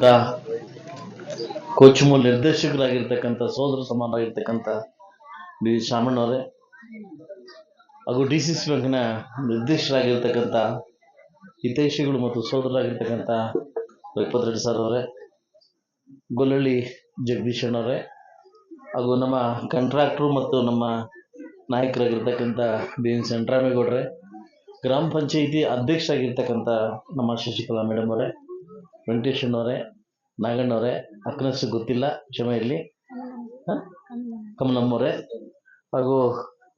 ತ ಕೋಚ್ ಮೂಲ ನಿರ್ದೇಶಕರಾಗಿರ್ತಕ್ಕಂಥ, ಸೋದರ ಸಮಾನರಾಗಿರ್ತಕ್ಕಂಥ ಬಿ ಶಾಮಣ್ಣವರೇ, ಹಾಗೂ ಡಿ ಸಿ ಸಿ ಬ್ಯಾಂಕ್ನ ನಿರ್ದೇಶಕರಾಗಿರ್ತಕ್ಕಂಥ ಹಿತೈಷಿಗಳು ಮತ್ತು ಸೋದರರಾಗಿರ್ತಕ್ಕಂಥ ರೆಡ್ಡಿ ಸರ್ ಅವರೇ, ಗೊಲ್ಲಳ್ಳಿ ಜಗದೀಶ್ ಹಾಗೂ ನಮ್ಮ ಕಾಂಟ್ರಾಕ್ಟ್ರು ಮತ್ತು ನಮ್ಮ ನಾಯಕರಾಗಿರ್ತಕ್ಕಂಥ ಬಿ ಎನ್ ಸೆಂಟ್ರಾಮೇಗೌಡ್ರೆ ಗ್ರಾಮ ಪಂಚಾಯಿತಿ ಅಧ್ಯಕ್ಷರಾಗಿರ್ತಕ್ಕಂಥ ನಮ್ಮ ಶಶಿಕಲಾ ಮೇಡಮ್ ಅವರೇ ವೆಂಕಟೇಶಣ್ಣವರೇ ನಾಗಣ್ಣವರೇ ಅಕ್ಕನಷ್ಟು ಗೊತ್ತಿಲ್ಲ ಕ್ಷಮೆ ಇರಲಿ ಕಮಲಮ್ಮವರೇ ಹಾಗೂ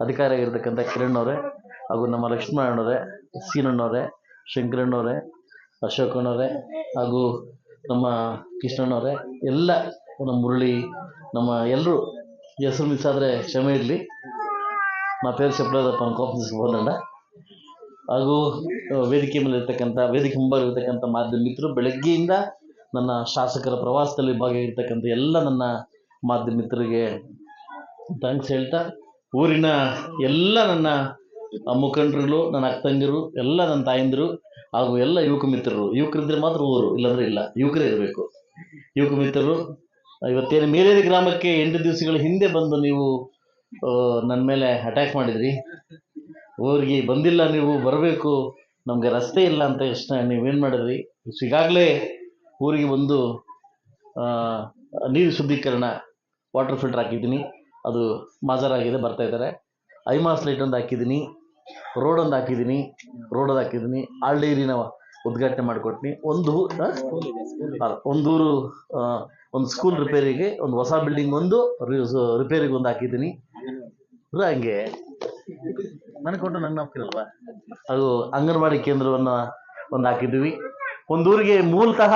ಅಧಿಕಾರಿ ಆಗಿರ್ತಕ್ಕಂಥ ಕಿರಣ್ ಅವರೇ ಹಾಗೂ ನಮ್ಮ ಲಕ್ಷ್ಮಣಣ್ಣವರೇ ಸೀನಣ್ಣವರೇ ಶಂಕರಣ್ಣವರೇ ಅಶೋಕಣ್ಣವರೇ ಹಾಗೂ ನಮ್ಮ ಕೃಷ್ಣಣ್ಣವರೇ ಎಲ್ಲ ನಮ್ಮ ಮುರಳಿ ನಮ್ಮ ಎಲ್ಲರೂ ಹೆಸರು ಮಿಸ್ ಆದರೆ ಕ್ಷಮೆ ಇರಲಿ నా పేరు చెప్పలేదప్ప కోపం తీసుకోవాలండ ಹಾಗೂ ವೇದಿಕೆ ಮೇಲೆ ಇರ್ತಕ್ಕಂಥ ವೇದಿಕೆ ಮುಂಭಾಗಿರ್ತಕ್ಕಂಥ ಮಾಧ್ಯಮ ಮಿತ್ರರು ಬೆಳಗ್ಗೆಯಿಂದ ನನ್ನ ಶಾಸಕರ ಪ್ರವಾಸದಲ್ಲಿ ಭಾಗಿಯಾಗಿರ್ತಕ್ಕಂಥ ಎಲ್ಲ ನನ್ನ ಮಾಧ್ಯಮ ಮಿತ್ರರಿಗೆ ಥ್ಯಾಂಕ್ಸ್ ಹೇಳ್ತಾ, ಊರಿನ ಎಲ್ಲ ನನ್ನ ಮುಖಂಡರುಗಳು, ನನ್ನ ಅಕ್ಕ ತಂಗಿರು ಎಲ್ಲ ನನ್ನ ತಾಯಂದಿರು ಹಾಗೂ ಎಲ್ಲ ಯುವಕ ಮಿತ್ರರು. ಯುವಕರಿದ್ರೆ ಮಾತ್ರ ಊರು, ಇಲ್ಲಾಂದ್ರೆ ಇಲ್ಲ. ಯುವಕರೇ ಇರಬೇಕು. ಯುವಕ ಮಿತ್ರರು, ಇವತ್ತೇನು ಮೇಲೇರಿ ಗ್ರಾಮಕ್ಕೆ ಎಂಟು ದಿವಸಗಳ ಹಿಂದೆ ಬಂದು ನೀವು ನನ್ನ ಮೇಲೆ ಅಟ್ಯಾಕ್ ಮಾಡಿದ್ರಿ. ಊರಿಗೆ ಬಂದಿಲ್ಲ ನೀವು, ಬರಬೇಕು. ನಮಗೆ ರಸ್ತೆ ಇಲ್ಲ ಅಂತ ಎಷ್ಟು ನೀವೇನು ಮಾಡಿದ್ರಿ? ಈಗಾಗಲೇ ಊರಿಗೆ ಬಂದು ನೀರು ಶುದ್ಧೀಕರಣ ವಾಟರ್ ಫಿಲ್ಟರ್ ಹಾಕಿದ್ದೀನಿ. ಅದು ಮಾಜರಾಗಿದೆ ಬರ್ತಾ ಇದ್ದಾರೆ. ಐಮಾಸ್ ಲೈಟ್ ಒಂದು ಹಾಕಿದ್ದೀನಿ. ರೋಡ್ ಒಂದು ಹಾಕಿದ್ದೀನಿ. ರೋಡ್ ಒಂದು ಹಾಕಿದ್ದೀನಿ ಆಳ್ಡೇರಿನ ಉದ್ಘಾಟನೆ ಮಾಡಿಕೊಡ್ತೀನಿ ಒಂದು ಒಂದೂರು ಒಂದು ಸ್ಕೂಲ್ ರಿಪೇರಿಗೆ ಒಂದು ಹೊಸ ಬಿಲ್ಡಿಂಗ್ ಒಂದು ರಿಪೇರಿಗೆ ಒಂದು ಹಾಕಿದ್ದೀನಿ. ಹಂಗೆ ನನಗೆ ಕೊಟ್ಟು ನನ್ನ ಅದು ಅಂಗನವಾಡಿ ಕೇಂದ್ರವನ್ನು ಒಂದು ಹಾಕಿದ್ವಿ ಒಂದೂರಿಗೆ ಮೂಲತಃ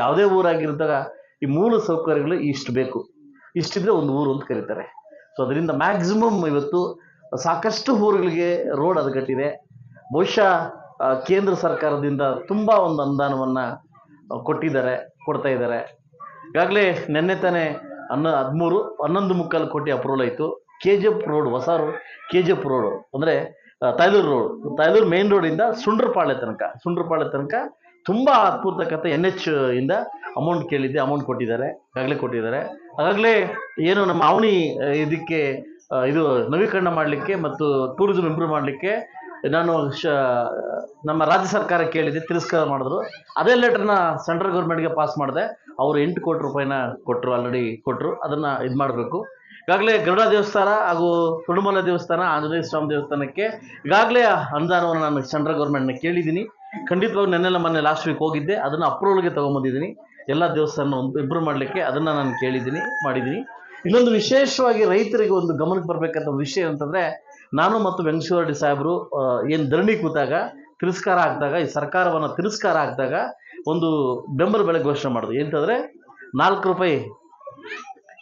ಯಾವುದೇ ಊರಾಗಿರ್ದಾಗ ಈ ಮೂಲ ಸೌಕರ್ಯಗಳು ಇಷ್ಟು ಬೇಕು. ಇಷ್ಟಿದ್ರೆ ಒಂದು ಊರು ಅಂತ ಕರೀತಾರೆ. ಸೊ ಅದರಿಂದ ಮ್ಯಾಕ್ಸಿಮಮ್ ಇವತ್ತು ಸಾಕಷ್ಟು ಊರುಗಳಿಗೆ ರೋಡ್ ಹದಗೆಟ್ಟಿದೆ ಬಹುಶಃ ಕೇಂದ್ರ ಸರ್ಕಾರದಿಂದ ತುಂಬ ಒಂದು ಅನುದಾನವನ್ನು ಕೊಟ್ಟಿದ್ದಾರೆ, ಕೊಡ್ತಾ ಇದ್ದಾರೆ. ಈಗಾಗಲೇ ನಿನ್ನೆ ತಾನೇ ಹನ್ನ ಹದಿಮೂರು, ಹನ್ನೊಂದು ಮುಕ್ಕಾಲು ಕೋಟಿ ಅಪ್ರೂವಲ್ ಆಯಿತು. ಕೆ ಜಿ ಎಫ್ ರೋಡ್ ಹೊಸ road K G F road ಅಂದರೆ ತಾಯ್ಲೂರು ರೋಡ್ ತಾಯ್ಲೂರು ಮೇನ್ ರೋಡಿಂದ ಸುಂಡ್ರಪಾಳ್ಯ ತನಕ. ಸುಂಡ್ರಪಾಳ್ಯ ತನಕ ತುಂಬ ಅದ್ಭುತಕ್ಕಂಥ ಎನ್ ಎಚ್ ಇಂದ ಅಮೌಂಟ್ ಕೇಳಿದ್ದೆ ಅಮೌಂಟ್ ಕೊಟ್ಟಿದ್ದಾರೆ ಈಗಾಗಲೇ ಕೊಟ್ಟಿದ್ದಾರೆ. ಆಗಾಗಲೇ ಏನು ನಮ್ಮ ಅವನಿ ಇದಕ್ಕೆ ಇದು ನವೀಕರಣ ಮಾಡಲಿಕ್ಕೆ ಮತ್ತು ಟೂರಿಸಂ ಇಂಪ್ರೂವ್ ಮಾಡಲಿಕ್ಕೆ ನಾನು ಶ, ನಮ್ಮ ರಾಜ್ಯ ಸರ್ಕಾರ ಕೇಳಿದೆ, ತಿರಸ್ಕಾರ ಮಾಡಿದ್ರು. ಅದೇ ಲೆಟರ್ನ ಸೆಂಟ್ರಲ್ ಗೌರ್ಮೆಂಟ್ಗೆ ಪಾಸ್ ಮಾಡಿದೆ. ಅವರು ಎಂಟು ಕೋಟಿ ರೂಪಾಯಿನ ಕೊಟ್ಟರು ಆಲ್ರೆಡಿ ಕೊಟ್ಟರು ಅದನ್ನು ಇದು ಮಾಡಬೇಕು. ಈಗಾಗಲೇ ಗರುಡ ದೇವಸ್ಥಾನ ಹಾಗೂ ಕುಡುಮಲ ದೇವಸ್ಥಾನ, ಆಂಜನೇಯ ಸ್ವಾಮಿ ದೇವಸ್ಥಾನಕ್ಕೆ ಈಗಾಗಲೇ ಅನುದಾನವನ್ನು ನಾನು ಸೆಂಟ್ರಲ್ ಗೌರ್ಮೆಂಟ್ನ ಕೇಳಿದ್ದೀನಿ. ಖಂಡಿತವಾಗಿ ನೆನ್ನೆಲ್ಲ ಮೊನ್ನೆ ಲಾಸ್ಟ್ ವೀಕ್ ಹೋಗಿದ್ದೆ. ಅದನ್ನು ಅಪ್ರೂವಲ್ಗೆ ತೊಗೊಂಬಂದಿದ್ದೀನಿ. ಎಲ್ಲ ದೇವಸ್ಥಾನ ಇಂಪ್ರೂವ್ ಮಾಡಲಿಕ್ಕೆ ಅದನ್ನು ನಾನು ಕೇಳಿದ್ದೀನಿ, ಮಾಡಿದ್ದೀನಿ. ಇನ್ನೊಂದು ವಿಶೇಷವಾಗಿ ರೈತರಿಗೆ ಒಂದು ಗಮನಕ್ಕೆ ಬರಬೇಕಂತ ವಿಷಯ ಅಂತಂದರೆ ನಾನು ಮತ್ತು ವೆಂಕಟೇಶ್ವರ ರೆಡ್ಡಿ ಸಾಹೇಬರು ಏನು ಧರಣಿ ಕೂತಾಗ, ತಿರಸ್ಕಾರ ಆಗಿದಾಗ ಈ ಸರ್ಕಾರವನ್ನು ತಿರಸ್ಕಾರ ಆಗಿದಾಗ ಒಂದು ಬೆಂಬಲ ಬೆಳೆ ಘೋಷಣೆ ಮಾಡೋದು ಎಂತಂದರೆ ನಾಲ್ಕು ರೂಪಾಯಿ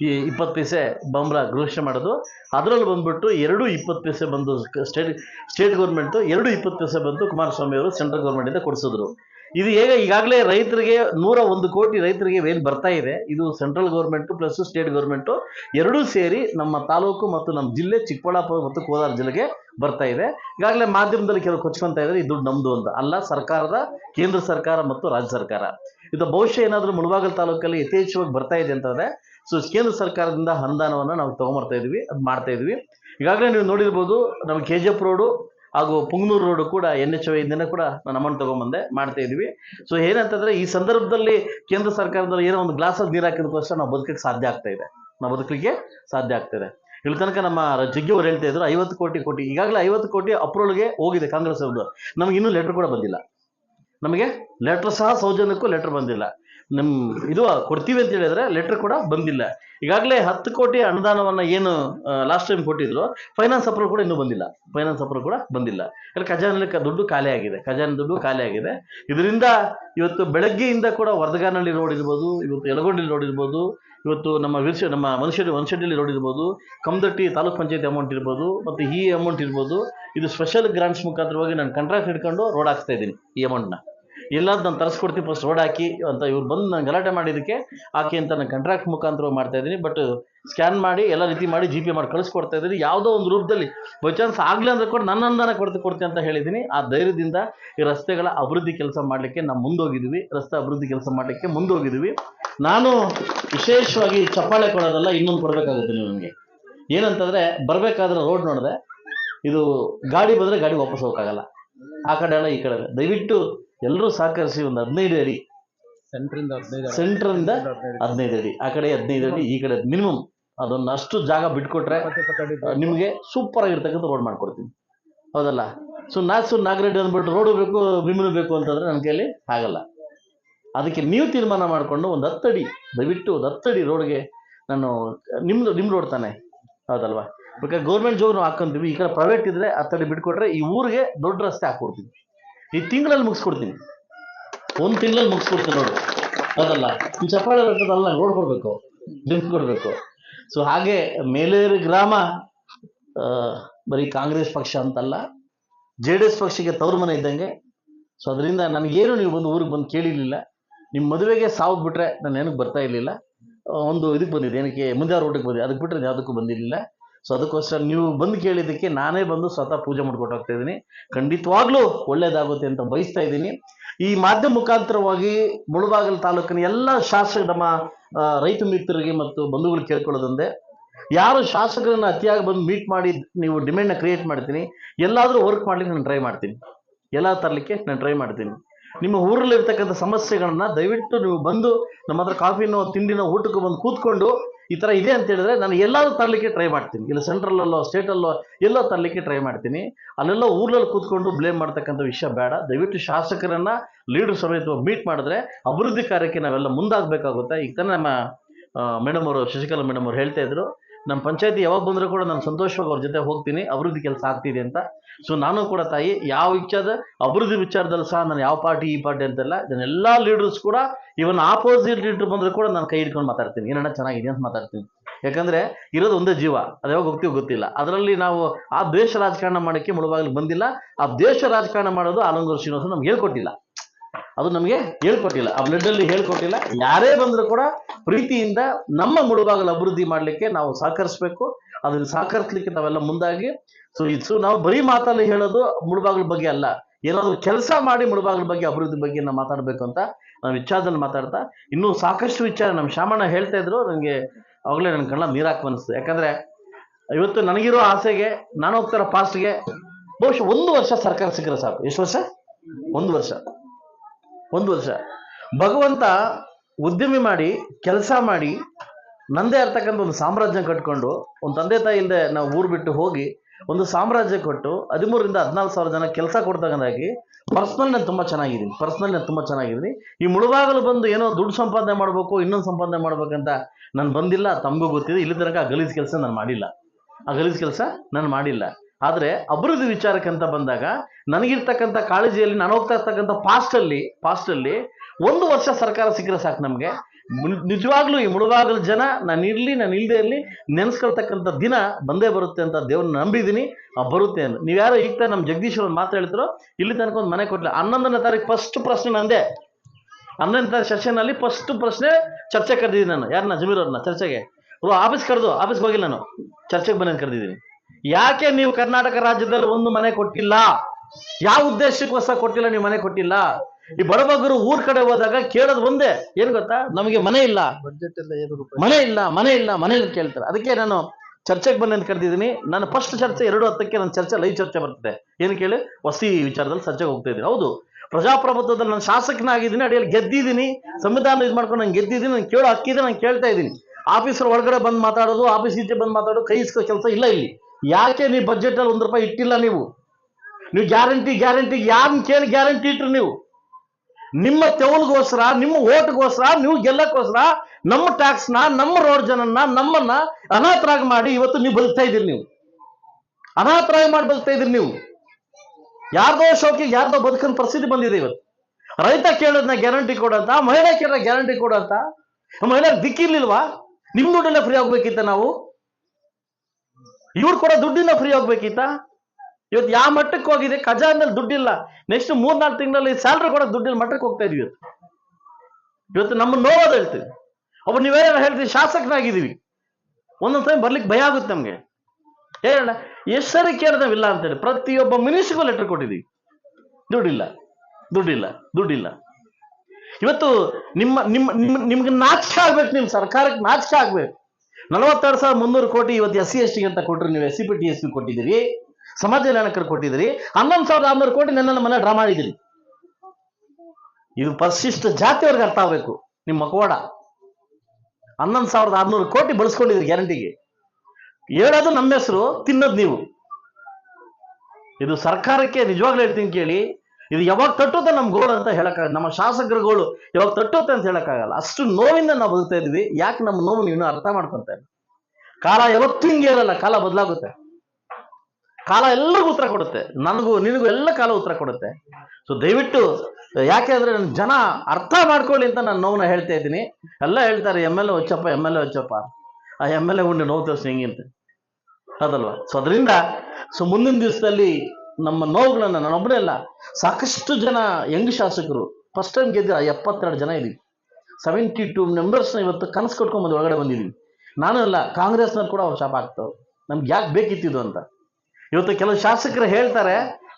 ಈ ಇಪ್ಪತ್ತು ಪೈಸೆ ಬಂಬ್ರ ಘೋಷಣೆ ಮಾಡೋದು. ಅದರಲ್ಲಿ ಬಂದ್ಬಿಟ್ಟು ಎರಡು ಇಪ್ಪತ್ತು ಪೈಸೆ ಬಂದು ಸ್ಟೇಟ್ ಸ್ಟೇಟ್ ಗೌರ್ಮೆಂಟು ಎರಡು ಇಪ್ಪತ್ತು ಪೈಸೆ ಬಂದು ಕುಮಾರಸ್ವಾಮಿ ಅವರು ಸೆಂಟ್ರಲ್ ಗೌರ್ಮೆಂಟಿಂದ ಕೊಡಿಸಿದ್ರು. ಇದು ಹೇಗೆ ಈಗಾಗಲೇ ರೈತರಿಗೆ ನೂರ ಒಂದು ಕೋಟಿ ರೈತರಿಗೆ ಏನು ಬರ್ತಾ ಇದೆ. ಇದು central government plus state government ಎರಡೂ ಸೇರಿ ನಮ್ಮ ತಾಲೂಕು ಮತ್ತು ನಮ್ಮ ಜಿಲ್ಲೆ ಚಿಕ್ಕಬಳ್ಳಾಪುರ ಮತ್ತು ಕೋಲಾರ ಜಿಲ್ಲೆಗೆ ಬರ್ತಾ ಇದೆ. ಈಗಾಗಲೇ ಮಾಧ್ಯಮದಲ್ಲಿ ಕೆಲವು ಕೊಚ್ಕೊಂತ ಇದ್ದಾರೆ ಈ ದುಡ್ಡು ನಮ್ಮದು ಅಂತ. ಅಲ್ಲ, ಸರ್ಕಾರದ, ಕೇಂದ್ರ ಸರ್ಕಾರ ಮತ್ತು ರಾಜ್ಯ ಸರ್ಕಾರ. ಇದು ಬಹುಶಃ ಏನಾದರೂ ಮುಳುಬಾಗಲ್ ತಾಲೂಕಲ್ಲಿ ಯಥೇಚ್ಛವಾಗಿ ಬರ್ತಾ ಇದೆ ಅಂತಂದರೆ ಸೊ ಕೇಂದ್ರ ಸರ್ಕಾರದಿಂದ ಅನುದಾನವನ್ನು ನಾವು ತೊಗೊಂಬರ್ತಾ ಇದ್ವಿ, ಅದು ಮಾಡ್ತಾ ಇದ್ವಿ. ಈಗಾಗಲೇ ನೀವು ನೋಡಿರ್ಬೋದು, ನಮ್ಮ ಕೆ ಜಿ ಎಫ್ ರೋಡು ಹಾಗೂ ಪುಂಗನೂರು ರೋಡು ಕೂಡ ಎನ್ ಎಚ್ ಇಂದನೇ ಕೂಡ ನಾನು ಅಮೌಂಟ್ ತೊಗೊಂಬಂದೆ, ಮಾಡ್ತಾ ಇದ್ವಿ. ಸೊ ಏನಂತಂದರೆ ಈ ಸಂದರ್ಭದಲ್ಲಿ ಕೇಂದ್ರ ಸರ್ಕಾರದಲ್ಲಿ ಏನೋ ಒಂದು ಗ್ಲಾಸಲ್ಲಿ ನೀರು ಹಾಕಿದಕ್ಕೋಸ್ಕರ ನಾವು ಬದುಕಕ್ಕೆ ಸಾಧ್ಯ ಆಗ್ತಾ ಇದೆ. ನಾವು ಬದುಕಲಿಕ್ಕೆ ಸಾಧ್ಯ ಆಗ್ತಾ ಇದೆ. ಇಲ್ಲಿ ತನಕ ನಮ್ಮ ಜಗ್ಗಿ ಅವ್ರು ಹೇಳ್ತಾ ಇದ್ರು, ಐವತ್ತು ಕೋಟಿ ಕೋಟಿ. ಈಗಾಗಲೇ ಐವತ್ತು ಕೋಟಿ ಅಪ್ರೂವಲ್ಗೆ ಹೋಗಿದೆ ಕಾಂಗ್ರೆಸ್ ಅವ್ರದ್ದು ನಮ್ಗೆ ಇನ್ನೂ ಲೆಟ್ರ್ ಕೂಡ ಬಂದಿಲ್ಲ. ನಮಗೆ ಲೆಟ್ರ್ ಸಹ ಸೌಜನ್ಯಕ್ಕೂ ಲೆಟ್ರ್ ಬಂದಿಲ್ಲ. ನಮ್ಮ ಇದು ಕೊಡ್ತೀವಿ ಅಂತ ಹೇಳಿದ್ರೆ ಲೆಟರ್ ಕೂಡ ಬಂದಿಲ್ಲ. ಈಗಾಗಲೇ ಹತ್ತು ಕೋಟಿ ಅನುದಾನವನ್ನ ಏನು ಲಾಸ್ಟ್ ಟೈಮ್ ಕೊಟ್ಟಿದ್ರು ಫೈನಾನ್ಸ್ ಅಪ್ರೂವ್ ಕೂಡ ಇನ್ನೂ ಬಂದಿಲ್ಲ. ಫೈನಾನ್ಸ್ ಅಪ್ರೂವ್ ಕೂಡ ಬಂದಿಲ್ಲ. ಯಾಕಂದ್ರೆ ಖಜಾನೆ ದುಡ್ಡು ಖಾಲಿ ಆಗಿದೆ. ಖಜಾನೆ ದುಡ್ಡು ಖಾಲಿ ಆಗಿದೆ. ಇದರಿಂದ ಇವತ್ತು ಬೆಳಗ್ಗೆಯಿಂದ ಕೂಡ ವರ್ಧಗಾನಲ್ಲಿ ರೋಡ್ ಇರ್ಬೋದು, ಇವತ್ತು ಯಲಗೊಂಡಿ ರೋಡ್ ಇರ್ಬೋದು, ಇವತ್ತು ನಮ್ಮ ವಿರ್ಷ, ನಮ್ಮ ಮನುಷ್ಯ ವನಶೆಡ್ಡಿಲಿ ರೋಡ್ ಇರ್ಬೋದು ಕಮದಟ್ಟಿ ತಾಲೂಕ್ ಪಂಚಾಯತ್ ಅಮೌಂಟ್ ಇರ್ಬೋದು, ಮತ್ತು ಈ ಅಮೌಂಟ್ ಇರ್ಬೋದು. ಇದು ಸ್ಪೆಷಲ್ ಗ್ರಾಂಟ್ಸ್ ಮುಖಾಂತರವಾಗಿ ನಾನು ಕಾಂಟ್ರಾಕ್ಟ್ ಹಿಡ್ಕೊಂಡು ರೋಡ್ ಹಾಕ್ಸ್ತಾ ಇದ್ದೀನಿ ಈ ಅಮೌಂಟ್ನ ಎಲ್ಲಾದ್ರು ನಾನು ತರಿಸ್ಕೊಡ್ತೀನಿ ಫಸ್ಟ್ ರೋಡ್ ಹಾಕಿ ಅಂತ ಇವ್ರು ಬಂದು ನಾನು ಗಲಾಟೆ ಮಾಡಿದ್ದಕ್ಕೆ ಆಕೆ ಅಂತ ನಾನು ಕಾಂಟ್ರಾಕ್ಟ್ ಮುಖಾಂತರ ಮಾಡ್ತಾ ಇದ್ದೀನಿ. ಬಟ್ ಸ್ಕ್ಯಾನ್ ಮಾಡಿ ಎಲ್ಲ ರೀತಿ ಮಾಡಿ ಜಿ ಪೇ ಮಾಡಿ ಕಳಿಸ್ಕೊಡ್ತಾ ಇದ್ದೀನಿ. ಯಾವುದೋ ಒಂದು ರೂಪದಲ್ಲಿ ಬೈ ಚಾನ್ಸ್ ಆಗಲಿ ಅಂದ್ರೆ ಕೂಡ ನನ್ನ ಅನುದಾನ ಕೊಡ್ತು ಕೊಡ್ತೀನಿ ಅಂತ ಹೇಳಿದ್ದೀನಿ. ಆ ಧೈರ್ಯದಿಂದ ಈ ರಸ್ತೆಗಳ ಅಭಿವೃದ್ಧಿ ಕೆಲಸ ಮಾಡಲಿಕ್ಕೆ ನಾವು ಮುಂದೋಗಿದ್ದೀವಿ. ರಸ್ತೆ ಅಭಿವೃದ್ಧಿ ಕೆಲಸ ಮಾಡಲಿಕ್ಕೆ ಮುಂದೋಗಿದ್ದೀವಿ. ನಾನು ವಿಶೇಷವಾಗಿ ಚಪ್ಪಾಳೆ ಕೊಡೋದಲ್ಲ ಇನ್ನೊಂದು ಕೊಡಬೇಕಾಗುತ್ತೆ ನಿಮಗೆ. ಏನಂತಂದರೆ ಬರಬೇಕಾದ್ರೆ ರೋಡ್ ನೋಡಿದೆ ಇದು ಗಾಡಿ ಬಂದರೆ ಗಾಡಿ ವಾಪಸ್ ಹೋಗೋಕ್ಕಾಗಲ್ಲ. ಆ ಕಡೆ ಎಲ್ಲ ಈ ಕಡೆ. ದಯವಿಟ್ಟು ಎಲ್ಲರೂ ಸಹಕರಿಸಿ ಒಂದು ಹದಿನೈದು ಅಡಿ. ಸೆಂಟ್ರಿಂದ ಹದಿನೈದು ಸೆಂಟ್ರಿಂದ ಹದಿನೈದು ಅಡಿ. ಆ ಕಡೆ ಹದಿನೈದು ಅಡಿ ಈ ಕಡೆ ಮಿನಿಮಮ್ ಅದನ್ನ ಅಷ್ಟು ಜಾಗ ಬಿಟ್ಕೊಟ್ರೆ ನಿಮ್ಗೆ ನಿಮಗೆ ಸೂಪರ್ ಆಗಿರ್ತಕ್ಕಂಥ ರೋಡ್ ಮಾಡ್ಕೊಡ್ತೀನಿ. ಹೌದಲ್ಲ? ಸೊ ನಾಸು ನಾಗರೆಡ್ಡಿ ಅಂದ್ಬಿಟ್ಟು ರೋಡು ಬೇಕು ಬಿಮಿನ ಬೇಕು ಅಂತಂದ್ರೆ ನನ್ನ ಕೈಯಲ್ಲಿ ಆಗಲ್ಲ. ಅದಕ್ಕೆ ನೀವು ತೀರ್ಮಾನ ಮಾಡಿಕೊಂಡು ಒಂದು ಹತ್ತಡಿ ದಯವಿಟ್ಟು ಒಂದು ಹತ್ತಡಿ ರೋಡ್ಗೆ ನಾನು ನಿಮ್ದು ನಿಮ್ಮ ರೋಡ್ ತಾನೆ. ಹೌದಲ್ವಾ? ಬೇಕಾದ್ರೆ ಗೌರ್ಮೆಂಟ್ ಜೋಗ್ ನಾವು ಹಾಕೊಂತೀವಿ. ಈ ಕಡೆ ಪ್ರೈವೇಟ್ ಇದ್ರೆ ಹತ್ತಡಿ ಬಿಟ್ಕೊಟ್ರೆ ಈ ಊರಿಗೆ ದೊಡ್ಡ ರಸ್ತೆ ಹಾಕ್ಕೊಡ್ತೀನಿ. ಈ ತಿಂಗಳಲ್ಲಿ ಮುಗಿಸ್ಕೊಡ್ತೀನಿ. ಒಂದು ತಿಂಗಳಲ್ಲಿ ಮುಗಿಸ್ಕೊಡ್ತೀನಿ ನೋಡಿ. ಅದಲ್ಲ, ಈ ಚಪ್ಪಾಳೆ ಬೆಟ್ಟದಲ್ಲ ರೋಡ್ ಕೊಡಬೇಕು ಸೊ ಹಾಗೆ ಮೇಲೇರಿ ಗ್ರಾಮ ಬರೀ ಕಾಂಗ್ರೆಸ್ ಪಕ್ಷ ಅಂತಲ್ಲ, ಜೆ ಡಿ ಎಸ್ ಪಕ್ಷಕ್ಕೆ ತವರು ಮನೆ ಇದ್ದಂಗೆ. ಸೊ ಅದರಿಂದ ನನಗೇನು ನೀವು ಬಂದು ಊರಿಗೆ ಬಂದು ಕೇಳಿರಲಿಲ್ಲ. ನಿಮ್ಮ ಮದುವೆಗೆ ಸಾವು ಬಿಟ್ರೆ ನಾನು ಏನಕ್ಕೆ ಬರ್ತಾ ಇರಲಿಲ್ಲ. ಒಂದು ಇದಕ್ಕೆ ಬಂದಿದ್ದೆ, ಏನಕ್ಕೆ, ಮುಂದೆ ರೋಟಿಗೆ ಬಂದಿದ್ದೆ, ಅದಕ್ಕೆ ಬಿಟ್ಟರೆ ಯಾವುದಕ್ಕೂ ಬಂದಿರಲಿಲ್ಲ. ಸೊ ಅದಕ್ಕೋಸ್ಕರ ನೀವು ಬಂದು ಕೇಳಿದ್ದಕ್ಕೆ ನಾನೇ ಬಂದು ಸ್ವತಃ ಪೂಜೆ ಮಾಡ್ಕೊಟ್ಟು ಹೋಗ್ತಾ ಇದ್ದೀನಿ. ಖಂಡಿತವಾಗ್ಲೂ ಒಳ್ಳೇದಾಗುತ್ತೆ ಅಂತ ಬಯಸ್ತಾ ಇದ್ದೀನಿ. ಈ ಮಾಧ್ಯಮ ಮುಖಾಂತರವಾಗಿ ಮುಳುಬಾಗಲ್ ತಾಲೂಕಿನ ಎಲ್ಲ ಶಾಸಕ ನಮ್ಮ ರೈತ ಮಿತ್ರರಿಗೆ ಮತ್ತು ಬಂಧುಗಳು ಕೇಳ್ಕೊಳ್ಳೋದಂದೆ ಯಾರು ಶಾಸಕರನ್ನ ಅತಿಯಾಗಿ ಬಂದು ಮೀಟ್ ಮಾಡಿ ನೀವು ಡಿಮ್ಯಾಂಡ್ನ ಕ್ರಿಯೇಟ್ ಮಾಡ್ತೀನಿ, ಎಲ್ಲಾದರೂ ವರ್ಕ್ ಮಾಡ್ಲಿಕ್ಕೆ ನಾನು ಟ್ರೈ ಮಾಡ್ತೀನಿ. ಎಲ್ಲ ತರಲಿಕ್ಕೆ ನಾನು ಟ್ರೈ ಮಾಡ್ತೀನಿ. ನಿಮ್ಮ ಊರಲ್ಲಿರ್ತಕ್ಕಂಥ ಸಮಸ್ಯೆಗಳನ್ನು ದಯವಿಟ್ಟು ನೀವು ಬಂದು ನಮ್ಮ ಹತ್ರ ಕಾಫಿನೋ ತಿಂಡಿನೋ, ಊಟಕ್ಕೆ ಬಂದು ಕೂತ್ಕೊಂಡು ಈ ಥರ ಇದೆ ಅಂತ ಹೇಳಿದ್ರೆ ನಾನು ಎಲ್ಲಾದ್ರೂ ತರಲಿಕ್ಕೆ ಟ್ರೈ ಮಾಡ್ತೀನಿ. ಇಲ್ಲ ಸೆಂಟ್ರಲ್ಲೋ ಸ್ಟೇಟಲ್ಲೋ ಎಲ್ಲೋ ತರಲಿಕ್ಕೆ ಟ್ರೈ ಮಾಡ್ತೀನಿ. ಅಲ್ಲೆಲ್ಲ ಊರ್ನಲ್ಲಿ ಕೂತ್ಕೊಂಡು ಬ್ಲೇಮ್ ಮಾಡ್ತಕ್ಕಂಥ ವಿಷಯ ಬೇಡ. ದಯವಿಟ್ಟು ಶಾಸಕರನ್ನ ಲೀಡರ್ ಸಮೇತ ಮೀಟ್ ಮಾಡಿದ್ರೆ ಅಭಿವೃದ್ಧಿ ಕಾರ್ಯಕ್ಕೆ ನಾವೆಲ್ಲ ಮುಂದಾಗಬೇಕಾಗುತ್ತೆ. ಈಗ ತಾನೇ ನಮ್ಮ ಮೇಡಮ್ ಅವರು, ಶಶಿಕಲಾ ಮೇಡಮ್ ಅವರು ಹೇಳ್ತಾ ಇದ್ರು ನಮ್ಮ ಪಂಚಾಯತಿ ಯಾವಾಗ ಬಂದರೂ ಕೂಡ ನಾನು ಸಂತೋಷವಾಗಿ ಅವ್ರ ಜೊತೆ ಹೋಗ್ತೀನಿ ಅಭಿವೃದ್ಧಿ ಕೆಲಸ ಆಗ್ತಿದೆ ಅಂತ. ಸೊ ನಾನು ಕೂಡ ತಾಯಿ, ಯಾವ ಇಚ್ಛಾದ ಅಭಿವೃದ್ಧಿ ವಿಚಾರದಲ್ಲಿ ಸಹ ನಾನು ಯಾವ ಪಾರ್ಟಿ, ಈ ಪಾರ್ಟಿ ಅಂತೆಲ್ಲ ಎಲ್ಲ ಲೀಡರ್ಸ್ ಕೂಡ ಇವನ್ ಆಪೋಸಿಟ್ ಲೀಡರ್ ಬಂದರೂ ಕೂಡ ನಾನು ಕೈ ಹಿಡ್ಕೊಂಡು ಮಾತಾಡ್ತೀನಿ. ಏನಣ್ಣ ಚೆನ್ನಾಗಿದೆ ಅಂತ ಮಾತಾಡ್ತೀನಿ. ಯಾಕಂದ್ರೆ, ಇರೋದು ಒಂದೇ ಜೀವ, ಅದು ಯಾವಾಗ ಹೋಗ್ತೀವಿ ಗೊತ್ತಿಲ್ಲ. ಅದರಲ್ಲಿ ನಾವು ಆ ದೇಶ ರಾಜಕಾರಣ ಮಾಡೋಕ್ಕೆ ಮುಳುವಾಗಲಿ ಬಂದಿಲ್ಲ. ಆ ದೇಶ ರಾಜಕಾರಣ ಮಾಡೋದು ಆಲಂಗೂರು ಶ್ರೀನಿವಾಸ ನಮ್ಗೆ ಹೇಳ್ಕೊಟ್ಟಿಲ್ಲ. ಅದು ನಮಗೆ ಹೇಳ್ಕೊಟ್ಟಿಲ್ಲ. ಆ ಬ್ಲಡ್ಡಲ್ಲಿ ಹೇಳ್ಕೊಟ್ಟಿಲ್ಲ. ಯಾರೇ ಬಂದರೂ ಕೂಡ ಪ್ರೀತಿಯಿಂದ ನಮ್ಮ ಮುಳುಬಾಗಲು ಅಭಿವೃದ್ಧಿ ಮಾಡಲಿಕ್ಕೆ ನಾವು ಸಹಕರಿಸಬೇಕು. ಅದನ್ನ ಸಹಕರಿಸಲಿಕ್ಕೆ ನಾವೆಲ್ಲ ಮುಂದಾಗಿ ಸೊ ಇದು ನಾವು ಬರೀ ಮಾತಲ್ಲಿ ಹೇಳೋದು ಮುಳುಬಾಗಲ ಬಗ್ಗೆ ಅಲ್ಲ. ಏನಾದರೂ ಕೆಲಸ ಮಾಡಿ ಮುಳುಬಾಗಲ ಬಗ್ಗೆ, ಅಭಿವೃದ್ಧಿ ಬಗ್ಗೆ ನಾವು ಮಾತಾಡಬೇಕು ಅಂತ ನಾವು ವಿಚಾರದಲ್ಲಿ ಮಾತಾಡ್ತಾ, ಇನ್ನೂ ಸಾಕಷ್ಟು ವಿಚಾರ ನಮ್ಮ ಶಾಮಣ್ಣ ಹೇಳ್ತಾ ಇದ್ರು ನನಗೆ ಅವಾಗಲೇ ನನ್ನ ಕಣ್ಣ ನೀರಾಕ್ ಅನಿಸ್ತು ಯಾಕಂದ್ರೆ ಇವತ್ತು ನನಗಿರೋ ಆಸೆಗೆ, ನಾನು ಹೋಗ್ತಾರ ಪಾಸ್ಟ್ಗೆ ಬಹುಶಃ ಒಂದು ವರ್ಷ ಸರ್ಕಾರ ಸಿಕ್ಕರೆ ಸಾಕು. ಎಷ್ಟು ವರ್ಷ? ಒಂದು ವರ್ಷ. ಒಂದು ವರ್ಷ. ಭಗವಂತ ಉದ್ಯಮಿ ಮಾಡಿ, ಕೆಲಸ ಮಾಡಿ, ನಂದೇ ಇರ್ತಕ್ಕಂಥ ಒಂದು ಸಾಮ್ರಾಜ್ಯ ಕಟ್ಕೊಂಡು, ಒಂದು ತಂದೆ ತಾಯಿ ಇಲ್ಲದೆ ನಾವು ಊರು ಬಿಟ್ಟು ಹೋಗಿ ಒಂದು ಸಾಮ್ರಾಜ್ಯ ಕೊಟ್ಟು ಹದಿಮೂರರಿಂದ ಹದಿನಾಲ್ಕು ಸಾವಿರ ಜನ ಕೆಲಸ ಕೊಡ್ತಕ್ಕಂಥಾಗಿ ಪರ್ಸ್ನಲ್ ನಾನು ತುಂಬ ಚೆನ್ನಾಗಿದ್ದೀನಿ. ಪರ್ಸ್ನಲ್ ನಾನು ತುಂಬ ಚೆನ್ನಾಗಿದ್ದೀನಿ. ಈ ಮುಳುವಾಗಲು ಬಂದು ಏನೋ ದುಡ್ಡು ಸಂಪಾದನೆ ಮಾಡಬೇಕು, ಇನ್ನೊಂದು ಸಂಪಾದನೆ ಮಾಡ್ಬೇಕಂತ ನಾನು ಬಂದಿಲ್ಲ, ತಮಗೂ ಗೊತ್ತಿದೆ. ಇಲ್ಲಿ ತನಕ ಗಲೀಜ್ ಕೆಲಸ ನಾನು ಮಾಡಿಲ್ಲ. ಆ ಗಲೀಜು ಕೆಲಸ ನಾನು ಮಾಡಿಲ್ಲ. ಆದರೆ ಅಭಿವೃದ್ಧಿ ವಿಚಾರಕ್ಕೆ ಅಂತ ಬಂದಾಗ ನನಗಿರ್ತಕ್ಕಂಥ ಕಾಳಜಿಯಲ್ಲಿ ನಾನು ಹೋಗ್ತಾ ಇರ್ತಕ್ಕಂಥ ಪಾಸ್ಟಲ್ಲಿ ಪಾಸ್ಟಲ್ಲಿ ಒಂದು ವರ್ಷ ಸರ್ಕಾರ ಸಿಕ್ಕರೆ ಸಾಕು ನಮಗೆ. ನಿಜವಾಗ್ಲೂ ಈ ಮುಳುಗಾಗಲ ಜನ, ನಾನು ಇರಲಿ, ನಾನು ಇಲ್ಲದೆ ಇರಲಿ, ನೆನೆಸ್ಕೊಳ್ತಕ್ಕಂಥ ದಿನ ಬಂದೇ ಬರುತ್ತೆ ಅಂತ ದೇವ್ರನ್ನ ನಂಬಿದ್ದೀನಿ. ಆ ಬರುತ್ತೆ ಅಂತ. ನೀವು ಯಾರೋ ಈಗ ನಮ್ಮ ಜಗದೀಶ್ ಅವ್ರು ಮಾತು ಹೇಳ್ತಿರೋ, ಇಲ್ಲಿ ತನಕ ಒಂದು ಮನೆ ಕೊಟ್ಟಿಲ್ಲ ಹನ್ನೊಂದನೇ ತಾರೀಕು ಫಸ್ಟ್ ಪ್ರಶ್ನೆ ನಂದೇ. ಹನ್ನೊಂದನೇ ತಾರೀಕು ಸೆಷನಲ್ಲಿ ಫಸ್ಟ್ ಪ್ರಶ್ನೆ ಚರ್ಚೆ ಕರೆದಿದ್ದೀನಿ ನಾನು. ಯಾರನ್ನ ಜಮೀರ್ ಚರ್ಚೆಗೆ. ಓ, ಆಫೀಸ್ ಕರೆದು, ಆಫೀಸ್ಗೆ ಹೋಗಿಲ್ಲ ನಾನು. ಚರ್ಚೆಗೆ ಬನ್ನಿ ಕರೆದಿದ್ದೀನಿ. ಯಾಕೆ ನೀವು ಕರ್ನಾಟಕ ರಾಜ್ಯದಲ್ಲಿ ಒಂದು ಮನೆ ಕೊಟ್ಟಿಲ್ಲ? ಯಾವ ಉದ್ದೇಶಕ್ಕೋಸ್ಕರ ಕೊಟ್ಟಿಲ್ಲ ನೀವು ಮನೆ ಕೊಟ್ಟಿಲ್ಲ? ಈ ಬಡಬಗರು ಊರ್ ಕಡೆ ಹೋದಾಗ ಕೇಳೋದು ಒಂದೇ. ಏನ್ ಗೊತ್ತಾ? ನಮಗೆ ಮನೆ ಇಲ್ಲ. ಬಡ್ಜೆಟ್ ಮನೆ ಇಲ್ಲ ಮನೆ ಇಲ್ಲ ಮನೆ ಇಲ್ಲ ಕೇಳ್ತಾರೆ. ಅದಕ್ಕೆ ನಾನು ಚರ್ಚೆಗೆ ಬನ್ನಿ ಅಂತ ಕರೆದಿದ್ದೀನಿ. ನಾನು ಫಸ್ಟ್ ಚರ್ಚೆ ಎರಡು ಹತ್ತಕ್ಕೆ ನನ್ನ ಚರ್ಚೆ ಲೈವ್ ಚರ್ಚೆ ಬರ್ತದೆ. ಏನು ಕೇಳಿ? ವಸತಿ ವಿಚಾರದಲ್ಲಿ ಚರ್ಚೆಗೆ ಹೋಗ್ತಾ ಇದ್ದೀನಿ. ಹೌದು. ಪ್ರಜಾಪ್ರಭುತ್ವದಲ್ಲಿ ನಾನು ಶಾಸಕನಾಗಿದ್ದೀನಿ ಅಡಿಯಲ್ಲಿ ಗೆದ್ದಿದ್ದೀನಿ ಸಂವಿಧಾನ ಇದು ಮಾಡ್ಕೊಂಡು ನಾನು ಗೆದ್ದಿದ್ದೀನಿ ನಾನು ಕೇಳೋ ಹಕ್ಕಿದೆ ನಾನು ಕೇಳ್ತಾ ಇದ್ದೀನಿ. ಆಫೀಸರ್ ಒಳಗಡೆ ಬಂದು ಮಾತಾಡೋದು ಆಫೀಸ್ ಈಚೆ ಬಂದು ಮಾತಾಡೋದು ಕೈ ಇಸ್ಕೋ ಕೆಲಸ ಇಲ್ಲ ಇಲ್ಲಿ. ಯಾಕೆ ನೀವು ಬಜೆಟಲ್ಲಿ ಒಂದು ರೂಪಾಯಿ ಇಟ್ಟಿಲ್ಲ ನೀವು? ನೀವು ಗ್ಯಾರಂಟಿ ಗ್ಯಾರಂಟಿ ಯಾರನ್ನ ಕೇಳಿ ಗ್ಯಾರಂಟಿ ಇಟ್ರಿ ನೀವು? ನಿಮ್ಮ ತೆವಲ್ಗೋಸ್ಕರ, ನಿಮ್ಮ ಓಟ್ಗೋಸ್ಕರ, ನೀವು ಗೆಲ್ಲಕ್ಕೋಸ್ಕರ ನಮ್ಮ ಟ್ಯಾಕ್ಸ್ನ ನಮ್ಮ ರೋಡ್ ಜನನ್ನ, ನಮ್ಮನ್ನ ಅನಾಥರಾಗಿ ಮಾಡಿ ಇವತ್ತು ನೀವು ಬದುಕ್ತಾ ಇದ್ದೀರಿ ನೀವು. ಅನಾಥರಾಗಿ ಮಾಡಿ ಬದುಕ್ತಾ ಇದ್ದೀರಿ ನೀವು. ಯಾರ್ದೋ ಶೋಕಿ ಯಾರ್ದೋ ಬದುಕನ್ ಪರಿಸ್ಥಿತಿ ಬಂದಿದೆ ಇವತ್ತು. ರೈತ ಕೇಳೋದನ್ನ ಗ್ಯಾರಂಟಿ ಕೊಡಂತ, ಮಹಿಳೆ ಕೇಳೋ ಗ್ಯಾರಂಟಿ ಕೊಡಂತ ಮಹಿಳೆ ದಿಕ್ಕಿರ್ಲಿಲ್ವಾ? ನಿಮ್ ದುಡ್ಡೆಲ್ಲ ಫ್ರೀ ಆಗ್ಬೇಕಿತ್ತ ನಾವು? ಇವ್ರು ಕೂಡ ದುಡ್ಡಿಂದ ಫ್ರೀ ಆಗ್ಬೇಕಿತ್ತ ಇವತ್ತು ಯಾವ ಮಟ್ಟಕ್ಕೆ ಹೋಗಿದೆ? ಖಜಾನಲ್ಲಿ ದುಡ್ಡಿಲ್ಲ. ನೆಕ್ಸ್ಟ್ ಮೂರ್ನಾಲ್ಕು ತಿಂಗಳಲ್ಲಿ ಸ್ಯಾಲ್ರಿ ಕೂಡ ದುಡ್ಡಿಲ್ಲ ಮಟ್ಟಕ್ಕೆ ಹೋಗ್ತಾ ಇದೀವಿ ಇವತ್ತು. ಇವತ್ತು ನಮ್ಮ ನೋವಾದ ಹೇಳ್ತೀವಿ ಒಬ್ಬ ನೀವೇನ ಹೇಳ್ತೀವಿ ಶಾಸಕನಾಗಿದ್ದೀವಿ. ಒಂದೊಂದು ಟೈಮ್ ಬರ್ಲಿಕ್ಕೆ ಭಯ ಆಗುತ್ತೆ ನಮಗೆ. ಹೇಳೋಣ ಎಷ್ಟು ಸರಿ ಕೇಳಿದವಿಲ್ಲ ಅಂತೇಳಿ ಪ್ರತಿಯೊಬ್ಬ ಮಿನಿಸ್ಟ್ರಿಗೂ ಲೆಟರ್ ಕೊಟ್ಟಿದ್ದೀವಿ. ದುಡ್ಡಿಲ್ಲ ದುಡ್ಡಿಲ್ಲ ದುಡ್ಡಿಲ್ಲ. ಇವತ್ತು ನಿಮ್ಮ ನಿಮ್ಮ ನಿಮ್ಮ, ನಿಮ್ಗೆ ನಾಚಿಕೆ ಆಗ್ಬೇಕು, ನಿಮ್ಮ ಸರ್ಕಾರಕ್ಕೆ ನಾಚಿಕೆ ಆಗ್ಬೇಕು. ನಲವತ್ತಾರು ಸಾವಿರ ಮುನ್ನೂರು ಕೋಟಿ ಇವತ್ತು ಎಸ್ ಸಿ ಎಸ್ ಟಿ ಅಂತ ಕೊಟ್ಟರು ನೀವು S C P T S ಕೊಟ್ಟಿದ್ದೀರಿ. ಸಮಾಜ ಕಲ್ಯಾಣಕರು ಕೊಟ್ಟಿದ್ದೀರಿ. ಹನ್ನೊಂದು ಸಾವಿರದ ಆರ್ನೂರು ಕೋಟಿ ನನ್ನ ಮನೆ ಡ್ರಾ ಮಾಡಿದ್ದೀರಿ. ಇದು ಪರಿಶಿಷ್ಟ ಜಾತಿಯವ್ರಿಗೆ ಅರ್ಥ ಆಗಬೇಕು. ನಿಮ್ಮ ಮಕವಾಡ. ಹನ್ನೊಂದು ಸಾವಿರದ ಆರ್ನೂರು ಕೋಟಿ ಬಳಸ್ಕೊಂಡಿದ್ರಿ ಗ್ಯಾರಂಟಿಗೆ ಹೇಳೋದು ನಮ್ಮ ಹೆಸರು, ತಿನ್ನೋದು ನೀವು. ಇದು ಸರ್ಕಾರಕ್ಕೆ ನಿಜವಾಗ್ಲೂ ಹೇಳ್ತೀನಿ ಕೇಳಿ. ಇದು ಯಾವಾಗ ತಟ್ಟುತ್ತೆ ನಮ್ಮ ಗೋಳು ಅಂತ ಹೇಳೋಕ್ಕಾಗಲ್ಲ. ನಮ್ಮ ಶಾಸಕರ ಗೋಳು ಯಾವಾಗ ತಟ್ಟುತ್ತೆ ಅಂತ ಹೇಳಕ್ಕಾಗಲ್ಲ. ಅಷ್ಟು ನೋವಿಂದ ನಾವು ಬದುಕ್ತಾ ಇದ್ವಿ. ಯಾಕೆ ನಮ್ಮ ನೋವು ನೀವು ಅರ್ಥ ಮಾಡ್ಕೊಂತ ಕಾಲ ಯಾವತ್ತೂ ಹಿಂಗೆ ಇರಲ್ಲ. ಕಾಲ ಬದಲಾಗುತ್ತೆ. ಕಾಲ ಎಲ್ಲರಿಗೂ ಉತ್ತರ ಕೊಡುತ್ತೆ. ನನಗೂ, ನಿನಗೂ ಎಲ್ಲ ಕಾಲ ಉತ್ತರ ಕೊಡುತ್ತೆ. ಸೊ ದಯವಿಟ್ಟು, ಯಾಕೆ ಅಂದ್ರೆ ನನ್ನ ಜನ ಅರ್ಥ ಮಾಡ್ಕೊಳ್ಳಿ ಅಂತ ನಾನು ನೋವನ್ನ ಹೇಳ್ತಾ ಇದ್ದೀನಿ. ಎಲ್ಲ ಹೇಳ್ತಾರೆ, M L A Hochappa, M L A Hochappa. ಆ ಎಂ ಎಲ್ ಎ ಉಂಡು ನೋವು ತೋರಿಸಿ ಹೆಂಗಿಂತ. ಅದಲ್ವಾ? ಸೊ ಅದರಿಂದ ಸೊ ಮುಂದಿನ ದಿವಸದಲ್ಲಿ ನಮ್ಮ ನೋವುಗಳನ್ನ ನಾನೊಬ್ಬನೇ ಅಲ್ಲ, ಸಾಕಷ್ಟು ಜನ ಯಂಗ್ ಶಾಸಕರು ಫಸ್ಟ್ ಟೈಮ್ ಗೆದ್ದಿರ ಎಪ್ಪತ್ತೆರಡು ಜನ ಇದೀವಿ. ಸೆವೆಂಟಿ ಟು ಮೆಂಬರ್ಸ್ನ ಇವತ್ತು ಕನಸು ಕಟ್ಕೊಂಡ್ ಬಂದು ಒಳಗಡೆ ಬಂದಿದ್ದೀವಿ ನಾನು ಅಲ್ಲ ಕಾಂಗ್ರೆಸ್ನಲ್ಲಿ ಕೂಡ ಅವ್ರು ಶಾಪ ಆಗ್ತವೆ ನಮ್ಗೆ ಯಾಕೆ ಬೇಕಿತ್ತಿದ್ದು ಅಂತ. ಇವತ್ತು ಕೆಲವು ಶಾಸಕರು ಹೇಳ್ತಾರೆ,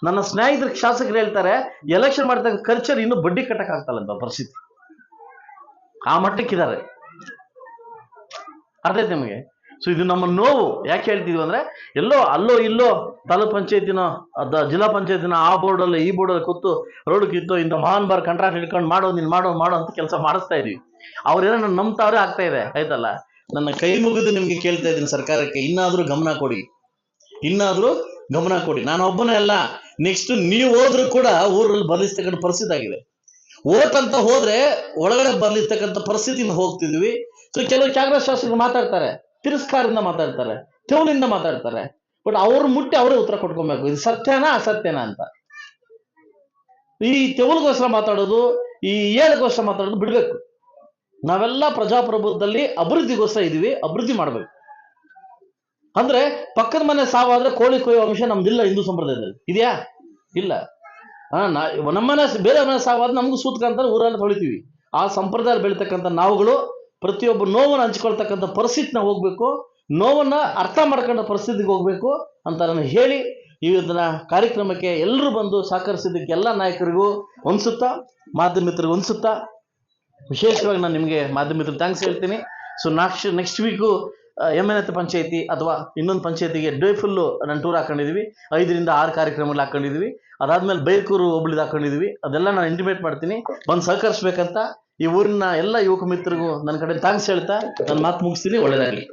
ನನ್ನ ಸ್ನೇಹಿತರ ಶಾಸಕರು ಹೇಳ್ತಾರೆ ಎಲೆಕ್ಷನ್ ಮಾಡಿದಾಗ ಖರ್ಚಲ್ಲಿ ಇನ್ನೂ ಬಡ್ಡಿ ಕಟ್ಟಕ್ ಆಗ್ತಲ್ಲ ಅಂತ ಪರಿಸ್ಥಿತಿ. ಆ ಮಟ್ಟಕ್ಕಿದ್ದಾರೆ. ಅರ್ಥ ನಿಮಗೆ. ಸೊ ಇದು ನಮ್ಮ ನೋವು. ಯಾಕೆ ಹೇಳ್ತಿದ್ವಿ ಅಂದ್ರೆ, ಎಲ್ಲೋ, ಅಲ್ಲೋ, ಇಲ್ಲೋ ತಾಲೂಕ್ ಪಂಚಾಯತಿನ, ಅದ ಜಿಲ್ಲಾ ಪಂಚಾಯತಿನ ಆ ಬೋರ್ಡಲ್ಲಿ ಈ ಬೋರ್ಡಲ್ಲಿ ಕೂತು ರೋಡ್ ಕಿತ್ತು, ಇಂಥ ಮಹಾನ್ ಬಾರ್ ಕಾಂಟ್ರಾಕ್ಟ್ ಹಿಡ್ಕೊಂಡು ಮಾಡೋ, ನೀನು ಮಾಡೋ ಮಾಡೋ ಅಂತ ಕೆಲಸ ಮಾಡಿಸ್ತಾ ಇದೀವಿ. ಅವ್ರೇನೋ ನನ್ನ ನಂಬ್ತಾವ್ರೆ ಆಗ್ತಾ ಇದೆ, ಆಯ್ತಲ್ಲ? ನನ್ನ ಕೈ ಮುಗಿದು ನಿಮ್ಗೆ ಕೇಳ್ತಾ ಇದ್ದೀನಿ ಸರ್ಕಾರಕ್ಕೆ, ಇನ್ನಾದ್ರೂ ಗಮನ ಕೊಡಿ. ಇನ್ನಾದರೂ ಗಮನ ಕೊಡಿ. ನಾನು ಒಬ್ಬನೇ ಅಲ್ಲ. ನೆಕ್ಸ್ಟ್ ನೀವು ಹೋದ್ರೂ ಕೂಡ ಊರಲ್ಲಿ ಬದಲಿಸ್ತಕ್ಕಂಥ ಪರಿಸ್ಥಿತಿ ಆಗಿದೆ. ಓಟ್ ಅಂತ ಹೋದ್ರೆ ಒಳಗಡೆ ಬರ್ಲಿರ್ತಕ್ಕಂಥ ಪರಿಸ್ಥಿತಿಯಿಂದ ಹೋಗ್ತಿದ್ವಿ. ಸೊ ಕೆಲವು ಕಾಂಗ್ರೆಸ್ ಶಾಸಕರು ಮಾತಾಡ್ತಾರೆ. ತಿರಸ್ಕಾರದಿಂದ ಮಾತಾಡ್ತಾರೆ ತೆವಲಿಂದ ಮಾತಾಡ್ತಾರೆ. ಬಟ್ ಅವ್ರ ಮುಟ್ಟಿ ಅವರೇ ಉತ್ತರ ಕೊಟ್ಕೊಬೇಕು. ಇದು ಸತ್ಯನಾ, ಅಸತ್ಯನಾ ಅಂತ. ಈ ತೆವಲಿಗೋಸ್ಕರ ಮಾತಾಡೋದು, ಈ ಏಳಗೋಸ್ಕರ ಮಾತಾಡೋದು ಬಿಡ್ಬೇಕು. ನಾವೆಲ್ಲ ಪ್ರಜಾಪ್ರಭುತ್ವದಲ್ಲಿ ಅಭಿವೃದ್ಧಿಗೋಸ್ಕರ ಇದೀವಿ, ಅಭಿವೃದ್ಧಿ ಮಾಡ್ಬೇಕು. ಅಂದ್ರೆ ಪಕ್ಕದ ಮನೆ ಸಾವಾದ್ರೆ ಕೋಳಿ ಕೊಯ್ಯೋ ಅಂಶ ನಮ್ದಿಲ್ಲ ಹಿಂದೂ ಸಂಪ್ರದಾಯದಲ್ಲಿ. ಇದೆಯಾ? ಇಲ್ಲ. ನಾ, ನಮ್ಮನೆ, ಬೇರೆ ಮನೆ ಸಾವಾದ್ರೆ ನಮಗೂ ಸೂತ್ಕಂತ ಊರಲ್ಲಿ ತೊಳಿತೀವಿ. ಆ ಸಂಪ್ರದಾಯ ಬೆಳಿತಕ್ಕಂಥ ನಾವುಗಳು ಪ್ರತಿಯೊಬ್ಬ ನೋವನ್ನು ಹಂಚ್ಕೊಳ್ತಕ್ಕಂಥ ಪರಿಸ್ಥಿತಿನ ಹೋಗ್ಬೇಕು, ನೋವನ್ನು ಅರ್ಥ ಮಾಡ್ಕೊಂಡ ಪರಿಸ್ಥಿತಿಗೆ ಹೋಗ್ಬೇಕು ಅಂತ ನಾನು ಹೇಳಿ ಇವತ್ತಿನ ಕಾರ್ಯಕ್ರಮಕ್ಕೆ ಎಲ್ಲರೂ ಬಂದು ಸಹಕರಿಸಿದ್ದಕ್ಕೆ ಎಲ್ಲ ನಾಯಕರಿಗೂ ಮಾಧ್ಯಮ ಮಾಧ್ಯಮಿತರಿಗೂ ಹೊಂದಿಸುತ್ತಾ ವಿಶೇಷವಾಗಿ ನಾನು ನಿಮಗೆ ಮಾಧ್ಯಮಿತ್ರ ಥ್ಯಾಂಕ್ಸ್ ಹೇಳ್ತೀನಿ. So next next week M N ಎತ್ ಪಂಚಾಯಿತಿ ಅಥವಾ ಇನ್ನೊಂದು ಪಂಚಾಯಿತಿಗೆ ಡೇ ಫುಲ್ಲು ನಾನು ಟೂರ್ ಹಾಕೊಂಡಿದ್ವಿ. ಐದರಿಂದ ಆರು ಕಾರ್ಯಕ್ರಮಗಳು ಹಾಕೊಂಡಿದ್ವಿ. ಅದಾದಮೇಲೆ ಬೈಕೂರು ಹೋಬಳಿದು ಹಾಕೊಂಡಿದ್ವಿ. ಅದೆಲ್ಲ ನಾನು ಇಂಟಿಮೇಟ್ ಮಾಡ್ತೀನಿ. ಬಂದು ಸಹಕರಿಸ್ಬೇಕಂತ ಈ ಊರಿನ ಎಲ್ಲ ಯುವಕ ಮಿತ್ರರಿಗೂ ನನ್ನ ಕಡೆ ಥ್ಯಾಂಕ್ಸ್ ಹೇಳ್ತಾ ನನ್ನ ಮಾತು ಮುಗಿಸ್ತೀನಿ ಒಳ್ಳೆಯದಾಗಲಿ